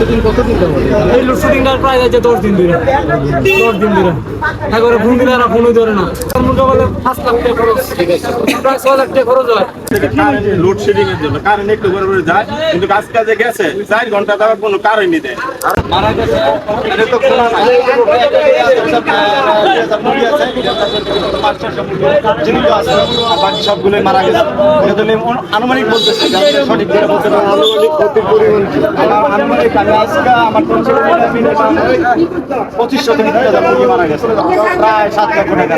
এই লোডশেডিংটা প্রায় যাচ্ছে দশ দিন ধরে। দশ দিন ধরে। একবারে ফোন দিলে আর ফোনই ধরে না। মোটা বলে পাঁচ লাখ টাকা খরচ। প্রায় ছ লাখ টাকা খরচ হয়। লোডশেডিং এর জন্য। কারেন্ট একটু করে করে যায় কিন্তু কাজ কাজে গেছে। চার ঘণ্টা দেওয়ার কোনো কারেন্টই দেয়। মারা গেছে। এটা তো খোলা নাই। জীবিত আছে আর বাকি সবগুলো মারা গেছে এটা আনুমানিক বলতেছি সঠিক যেটা বলতে পারব আনুমানিক ক্ষতির পরিমাণ আমার আনুমানিক আমি আজকে আমার পঞ্চাশ টাকা মিনিমাম পঁচিশশো থেকে মারা গেছে। প্রায় সাত লক্ষ টাকা।